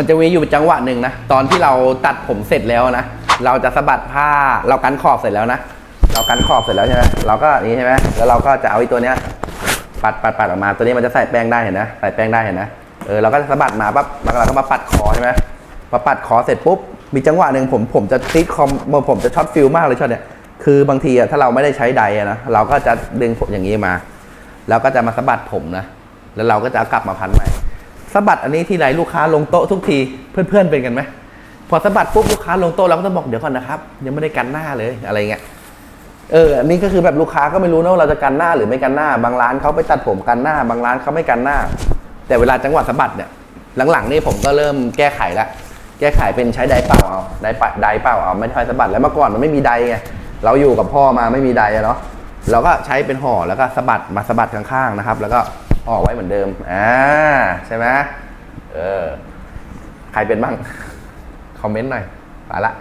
มันจะมีอยู่จังหวะหนึ่งนะ ตอนที่เราตัดผมเสร็จแล้วนะ เราจะสะบัดผ้า เรากันขอบเสร็จแล้วนะ เรากันขอบเสร็จแล้วใช่ไหมเราก็อย่างนี้ใช่ไหมแล้วเราก็จะเอาไอ้ตัวเนี้ย ปัดปัดปัดออกมา ตัวนี้มันจะใส่แป้งได้เห็นนะ ใส่แป้งได้เห็นนะ เออ เราก็จะสะบัดมาปั๊บแล้วเราก็มาปัดคอใช่ไหมพอปัดคอเสร็จปุ๊บ มีจังหวะหนึ่งผมผมจะติดคอมผมจะช็อตฟิลมากเลยช็อตเนี้ย คือบางทีอะถ้าเราไม่ได้ใช้ใดนะ เราก็จะดึงผมอย่างนี้มา แล้วก็จะมาสะบัดผมนะ แล้วเราก็จะกลับมาพันใหม่ สะบัดอันนี้ทีไรลูกค้าลงโต๊ะทุกทีเพื่อนๆเป็นกันไหมพอสะบัดปุ๊บลูกค้าลงโต๊ะเราก็ต้องบอกเดี๋ยวก่อนนะครับยังไม่ได้กันหน้าเลยอะไรเงี้ยเอออันนี้ก็คือแบบลูกค้าก็ไม่รู้นะว่าเราจะกันหน้าหรือไม่กันหน้า บางร้านเขาไปตัดผมกันหน้า บางร้านเขาไม่กันหน้า แต่เวลาจังหวะสะบัดเนี่ยหลังๆนี่ผมก็เริ่มแก้ไขละแก้ไขเป็นใช้ไดเป่าเอาไดร์ปไดเป่าเอาไม่ค่อยสะบัดแล้วเมื่อก่อนมันไม่มีไดไงเราอยู่กับพ่อมาไม่มีไดเนาะเราก็ใช้เป็นห่อแล้วก็สะบัดมาสะบัดข้างๆนะครับ แล้วก็ ออกไว้เหมือนเดิม อ่า ใช่ไหมเออ ใครเป็นบ้าง คอมเมนต์หน่อยไปละ